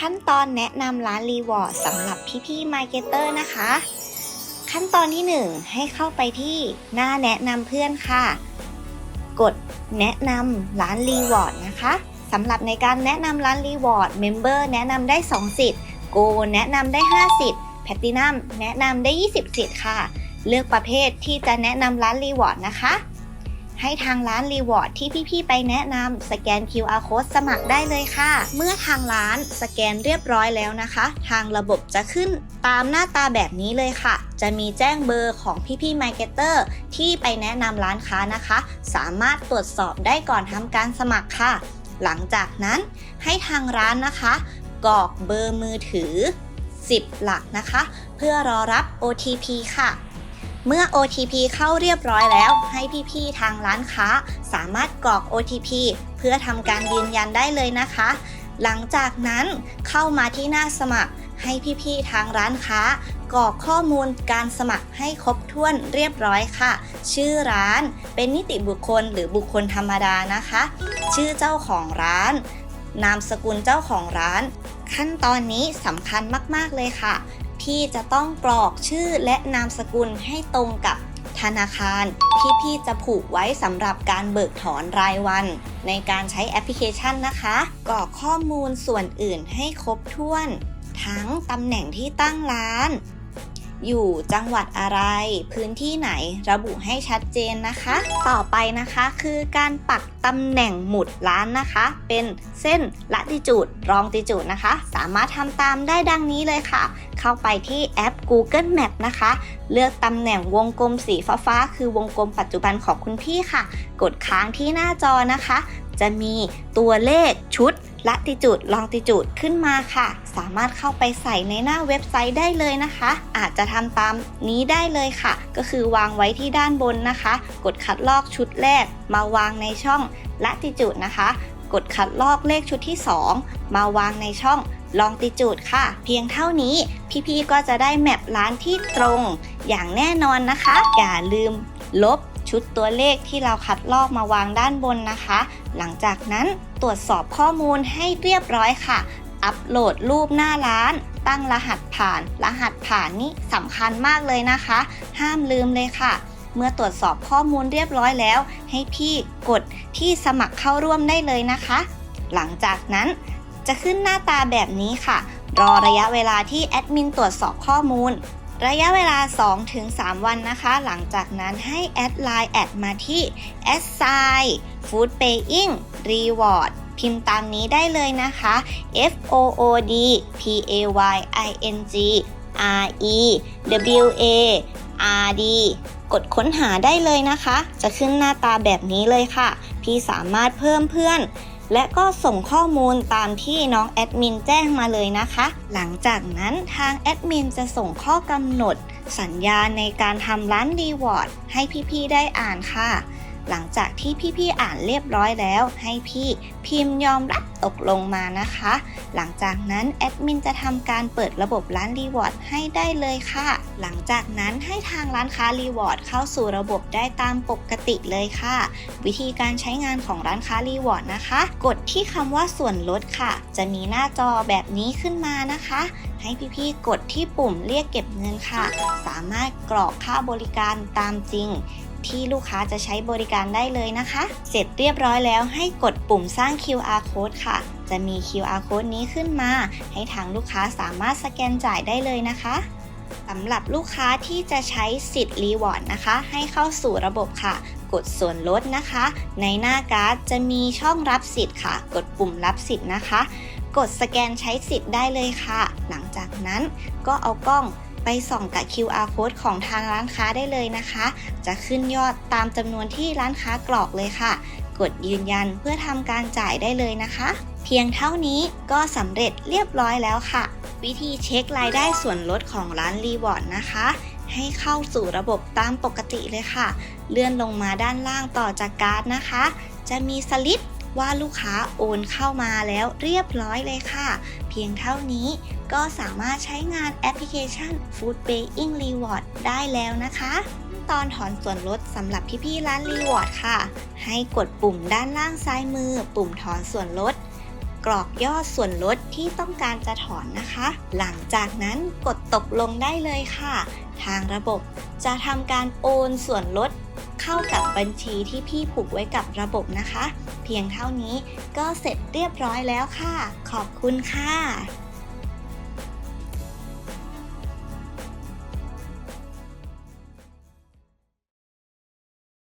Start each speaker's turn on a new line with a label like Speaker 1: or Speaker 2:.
Speaker 1: ขั้นตอนแนะนำร้านรีวอร์ดสำหรับพี่ๆมาร์เก็ตเตอร์นะคะ ขั้นตอนที่ 1 ให้เข้าไปที่หน้าแนะนำเพื่อนค่ะ กดแนะนำร้านรีวอร์ดนะคะสำหรับในการแนะนำร้านรีวอร์ดเมมเบอร์แนะนำได้ 2 สิทธิ์โกแนะนำได้ 5 สิทธิ์แพตตินัมแนะนำได้ 20 สิทธิ์ค่ะ เลือกประเภทที่จะแนะนำร้านรีวอร์ดนะคะ ให้ทางร้านรีวอร์ดที่พี่ๆไปแนะนำสแกน QR code สมัครได้เลยค่ะ เมื่อทางร้านสแกนเรียบร้อยแล้วนะคะ ทางระบบจะขึ้นตามหน้าตาแบบนี้เลยค่ะ จะมีแจ้งเบอร์ของพี่ๆมาร์เก็ตเตอร์ที่ไปแนะนำร้านค้านะคะ สามารถตรวจสอบได้ก่อนทำการสมัครค่ะ หลังจากนั้นให้ทางร้านนะคะกรอกเบอร์มือถือ 10 หลักนะคะ เพื่อรอรับ OTP ค่ะ เมื่อ OTP เข้าเรียบร้อยแล้ว ให้พี่ๆทางร้านค้า สามารถกรอก OTP เพื่อทำการยืนยันได้เลยนะคะ หลังจากนั้นเข้ามาที่หน้าสมัคร ให้พี่ๆทางร้านค้ากรอกข้อมูลการสมัครให้ครบถ้วนเรียบร้อยค่ะ ชื่อร้านเป็นนิติบุคคลหรือบุคคลธรรมดานะคะ ชื่อเจ้าของร้าน นามสกุลเจ้าของร้าน ขั้นตอนนี้สำคัญมากๆเลยค่ะ พี่จะต้องกรอกชื่อและนามสกุลให้ตรงกับธนาคารที่พี่จะผูกไว้สำหรับการเบิกถอนรายวัน ในการใช้แอปพลิเคชันนะคะกรอกข้อมูลส่วนอื่นให้ครบถ้วน ทั้งตำแหน่งที่ตั้งร้าน อยู่จังหวัดอะไร พื้นที่ไหนระบุให้ชัดเจนนะคะ ต่อไปนะคะคือการปักตำแหน่งหมุดร้านนะคะ เป็นเส้นละติจูดรองติจูดนะคะ สามารถทำตามได้ดังนี้เลยค่ะ เข้าไปที่แอป Google Map นะคะ เลือกตำแหน่งวงกลมสีฟ้าๆคือวงกลมปัจจุบันของคุณพี่ค่ะ กดค้างที่หน้าจอนะคะ จะมีตัวเลขชุดละติจูดลองติจูดขึ้นมาค่ะ สามารถเข้าไปใส่ในหน้าเว็บไซต์ได้เลยนะคะ อาจจะทำตามนี้ได้เลยค่ะ ก็คือวางไว้ที่ด้านบนนะคะ กดคัดลอกชุดแรก มาวางในช่องละติจูดนะคะ กดคัดลอกเลขชุดที่ 2 มาวางในช่องลองติจูดค่ะ เพียงเท่านี้พี่ๆก็จะได้แมปร้านที่ตรง อย่างแน่นอนนะคะ อย่าลืมลบ ชุดตัวเลขที่เราคัดลอกมาวางด้านบนนะคะ หลังจากนั้นตรวจสอบข้อมูลให้เรียบร้อยค่ะ อัปโหลดรูปหน้าร้าน ตั้งรหัสผ่าน รหัสผ่านนี่สำคัญมากเลยนะคะ ห้ามลืมเลยค่ะ เมื่อตรวจสอบข้อมูลเรียบร้อยแล้ว ให้พี่กดที่สมัครเข้าร่วมได้เลยนะคะ หลังจากนั้นจะขึ้นหน้าตาแบบนี้ค่ะ รอระยะเวลาที่แอดมินตรวจสอบข้อมูล ระยะเวลา 2-3 วันนะคะ หลังจากนั้นให้แอดไลน์แอดมาที่ s i food paying reward พิมพ์ตามนี้ได้เลยนะคะ F O O D P A Y I N G R E W A R D กดค้นหาได้เลยนะคะ จะขึ้นหน้าตาแบบนี้เลยค่ะ พี่สามารถเพิ่มเพื่อน และก็ส่งข้อมูลตามที่น้องแอดมินแจ้งมาเลยนะคะ หลังจากนั้นทางแอดมินจะส่งข้อกำหนด สัญญาในการทำร้านรีวอร์ดให้พี่ๆได้อ่านค่ะ หลังจากที่พี่ๆอ่านเรียบร้อยแล้ว ให้พี่พิมพ์ยอมรับตกลงมานะคะ หลังจากนั้นแอดมินจะทำการเปิดระบบร้านรีวอร์ดให้ได้เลยค่ะ หลังจากนั้นให้ทางร้านค้ารีวอร์ดเข้าสู่ระบบได้ตามปกติเลยค่ะ วิธีการใช้งานของร้านค้ารีวอร์ดนะคะ กดที่คำว่าส่วนลดค่ะ จะมีหน้าจอแบบนี้ขึ้นมานะคะ ให้พี่ๆกดที่ปุ่มเรียกเก็บเงินค่ะ สามารถกรอกค่าบริการตามจริง ที่ลูกค้าจะใช้บริการได้เลยนะคะ เสร็จเรียบร้อยแล้วให้กดปุ่มสร้าง QR code ค่ะ จะมี QR code นี้ขึ้นมา ให้ทางลูกค้าสามารถสแกนจ่ายได้เลยนะคะสำหรับลูกค้าที่จะใช้สิทธิ์รีวอร์ดนะคะ ให้เข้าสู่ระบบค่ะ กดส่วนลดนะคะ ในหน้าการ์ดจะมีช่องรับสิทธิ์ค่ะ กดปุ่มรับสิทธิ์นะคะ กดสแกนใช้สิทธิ์ได้เลยค่ะ หลังจากนั้นก็เอากล้อง ส่องกับ QR code ของทางร้านค้าได้เลยนะคะ จะขึ้นยอดตามจำนวนที่ร้านค้ากรอกเลยค่ะ กดยืนยันเพื่อทำการจ่ายได้เลยนะคะ เพียงเท่านี้ก็สำเร็จเรียบร้อยแล้วค่ะ วิธีเช็ครายได้ส่วนลดของร้านรีวอร์ดนะคะให้เข้าสู่ระบบตามปกติเลยค่ะ เลื่อนลงมาด้านล่างต่อจากการ์ดนะคะ จะมีสลิปว่าลูกค้าโอนเข้ามาแล้วเรียบร้อยเลยค่ะ เพียงเท่านี้ ก็สามารถใช้งานแอปพลิเคชัน Food Paying Reward ได้แล้วนะคะตอนถอนส่วนลดสำหรับพี่ๆร้านรีวอร์ดค่ะ ให้กดปุ่มด้านล่างซ้ายมือ ปุ่มถอนส่วนลด กรอกยอดส่วนลดที่ต้องการจะถอนนะคะ หลังจากนั้นกดตกลงได้เลยค่ะ ทางระบบจะทำการโอนส่วนลดเข้ากับบัญชีที่พี่ผูกไว้กับระบบนะคะ เพียงเท่านี้ก็เสร็จเรียบร้อยแล้วค่ะ ขอบคุณค่ะ